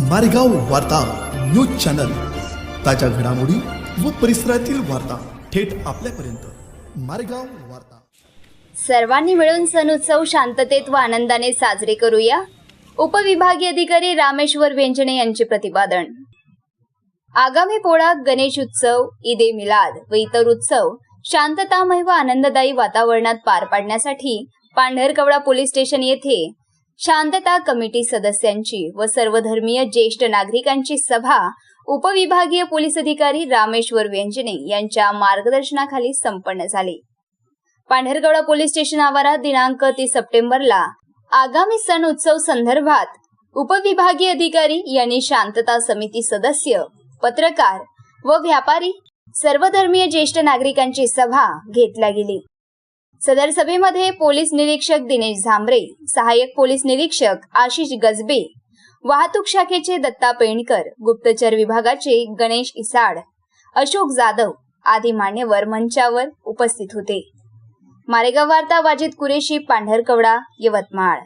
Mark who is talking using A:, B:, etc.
A: मारेगाव वार्ता news channel. ताज्या घडामोडी व परिसरातील वार्ता थेट आपल्यापर्यंत. मारेगाव वार्ता.
B: सर्वांनी मिळून सण उत्सव शांततेत व आनंदाने साजरे करूया. उपविभागीय अधिकारी रामेश्वर व्यंजने यांचे प्रतिपादन. आगामी पोळा गणेश उत्सव ईद ए मिलाद व इतर उत्सव शांततामय व आनंददायी वातावरणात पार पाडण्यासाठी पांढरकवडा पोलीस स्टेशन येथे शांतता कमिटी सदस्यांची व सर्वधर्मीय ज्येष्ठ नागरिकांची सभा उपविभागीय पोलीस अधिकारी रामेश्वर व्यंजने यांच्या मार्गदर्शनाखाली संपन्न झाली. पांढरगडा पोलीस स्टेशन आवारात दिनांक तीस सप्टेंबरला आगामी सण उत्सव संदर्भात उपविभागीय अधिकारी यांनी शांतता समिती सदस्य पत्रकार व व्यापारी सर्वधर्मीय ज्येष्ठ नागरिकांची सभा घेतल्या गेली. सदर सभेमध्ये पोलीस निरीक्षक दिनेश झांबरे सहाय्यक पोलीस निरीक्षक आशिष गजबे वाहतूक शाखेचे दत्ता पेणकर गुप्तचर विभागाचे गणेश इसाड अशोक जाधव आदी मान्यवर मंचावर उपस्थित होते. मारेगाव वार्ता वाजिद कुरेशी पांढरकवडा यवतमाळ.